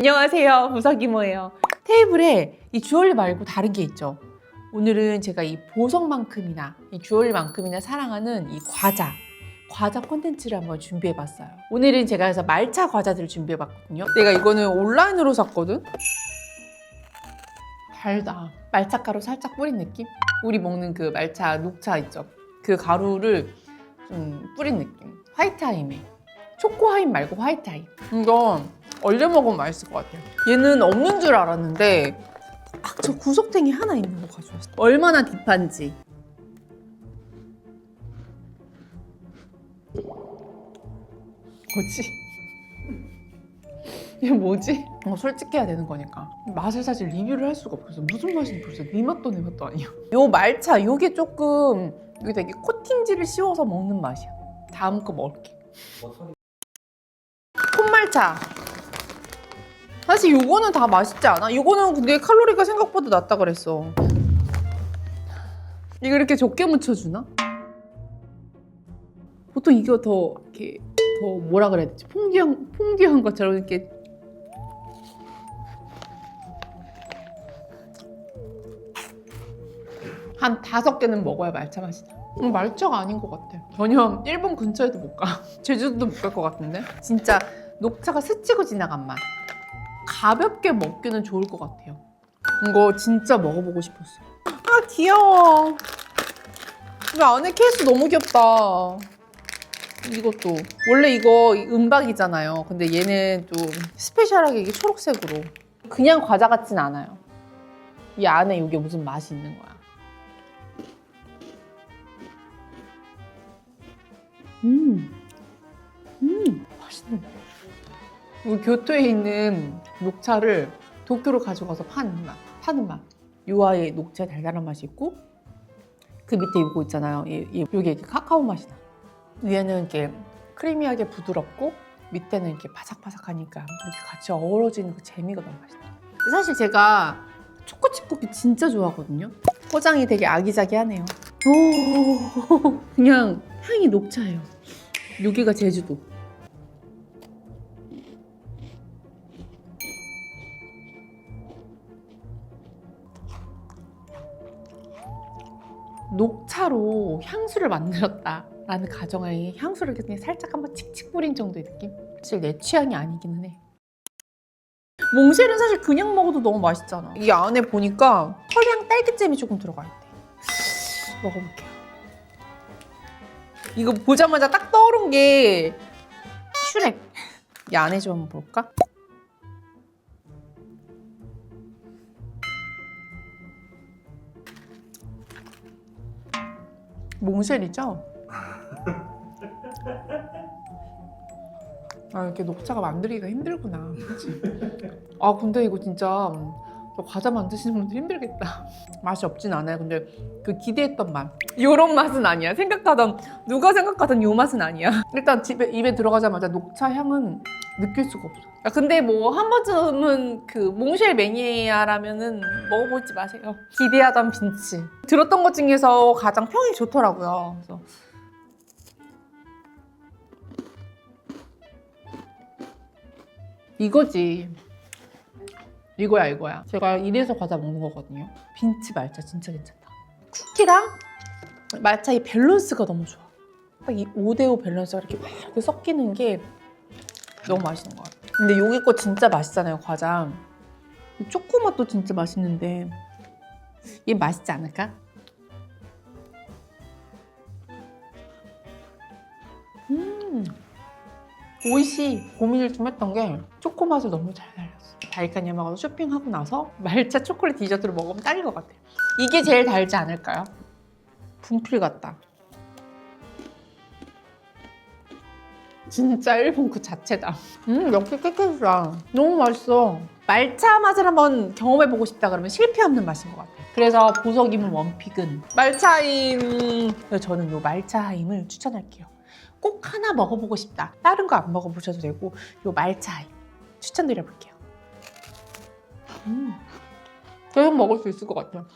안녕하세요. 부석이모예요. 테이블에 이 주얼리 말고 다른 게 있죠. 오늘은 제가 이 보석만큼이나 이 주얼리만큼이나 사랑하는 이 과자 과자 콘텐츠를 한번 준비해봤어요. 오늘은 제가 그래서 말차 과자들을 준비해봤거든요. 내가 이거는 온라인으로 샀거든? 달다. 말차 가루 살짝 뿌린 느낌? 우리 먹는 그 말차 녹차 있죠? 그 가루를 좀 뿌린 느낌. 화이트하임에. 초코하임 말고 화이트하임. 이거 얼려 먹으면 맛있을 것 같아요. 얘는 없는 줄 알았는데 딱저 구석탱이 하나 있는 거 가져왔어 얼마나 딥한지. 뭐지? 이게 뭐지? 어, 솔직해야 되는 거니까. 맛을 사실 리뷰를 할 수가 없어서 무슨 맛인지 벌써 네 맛도 내 맛도 아니야. 요 말차 요게 조금 여기다 이게 코팅지를 씌워서 먹는 맛이야. 다음 거 먹을게. 콘말차 사실 요거는 다 맛있지 않아? 요거는 근데 칼로리가 생각보다 낮다 그랬어 이거 이렇게 적게 묻혀주나? 보통 이거 더 이렇게 더 뭐라 그래야 되지? 퐁듀한 퐁듀한 것처럼 이렇게 한 다섯 개는 먹어야 말차 맛이 나. 음, 말차가 아닌 것 같아. 전혀 일본 근처에도 못 가. 제주도도 못 갈 것 같은데. 진짜 녹차가 스치고 지나간 맛. 가볍게 먹기는 좋을 것 같아요. 이거 진짜 먹어보고 싶었어요. 아 귀여워. 이 안에 케이스 너무 귀엽다. 이것도 원래 이거 은박이잖아요. 근데 얘는 좀 스페셜하게 이게 초록색으로 그냥 과자 같진 않아요. 이 안에 이게 무슨 맛이 있는 거야. 음, 음, 맛있네. 우리 교토에 있는 녹차를 도쿄로 가져가서 파는 맛, 파는 맛. 유아의 녹차의 달달한 맛이 있고 그 밑에 이거 있잖아요. 이, 이게 카카오 맛이 나. 위에는 이렇게 크리미하게 부드럽고 밑에는 이렇게 바삭바삭하니까 이렇게 같이 어우러지는 그 재미가 너무 맛있다. 사실 제가 초코칩 쿠키 진짜 좋아하거든요. 포장이 되게 아기자기하네요. 오, 그냥 향이 녹차예요. 여기가 제주도. 녹차로 향수를 만들었다 라는 가정하에 향수를 그냥 살짝 한번 칙칙 뿌린 정도의 느낌? 사실 내 취향이 아니기는 해. 몽쉘은 사실 그냥 먹어도 너무 맛있잖아. 이 안에 보니까 털향 딸기잼이 조금 들어가 있대. 먹어볼게요. 이거 보자마자 딱 떠오른 게 슈렉. 이 안에 좀 볼까? 몽쉘이죠? 아 이렇게 녹차가 만들기가 힘들구나. 그치? 아 근데 이거 진짜 저 과자 만드시는 분들 힘들겠다. 맛이 없진 않아요. 근데 그 기대했던 맛. 요런 맛은 아니야. 생각하던 누가 생각하던 요 맛은 아니야. 일단 집에 입에 들어가자마자 녹차 향은 느낄 수가 없어. 아, 근데 뭐 한 번쯤은 그 몽쉘 매니아라면은 먹어보지 마세요. 기대하던 빈치. 들었던 것 중에서 가장 평이 좋더라고요. 그래서 이거지. 이거야 이거야. 제가 이래서 과자 먹는 거거든요. 빈치 말차 진짜 괜찮다. 쿠키랑 말차 이 밸런스가 너무 좋아. 딱 이 5대5 밸런스가 이렇게 막 이렇게 섞이는 게 너무 맛있는 것 같아. 근데 여기 거 진짜 맛있잖아요 과자. 이 초코 맛도 진짜 맛있는데 얘 맛있지 않을까? 음. 오이시 고민을 좀 했던 게 초코 맛을 너무 잘 살렸어. 다이카니에 가서 쇼핑하고 나서 말차 초콜릿 디저트를 먹으면 딱일 것 같아요. 이게 제일 달지 않을까요? 분필 같다. 진짜 일본 그 자체다. 음, 역시 깨끗하다. 너무 맛있어. 말차 맛을 한번 경험해보고 싶다 그러면 실패 없는 맛인 것 같아요. 그래서 보석이문 원픽은 말차임. 저는 이 말차임을 추천할게요. 꼭 하나 먹어보고 싶다. 다른 거 안 먹어보셔도 되고 이 말차임 추천드려볼게요. 음, 계속 먹을 수 있을 것 같아요.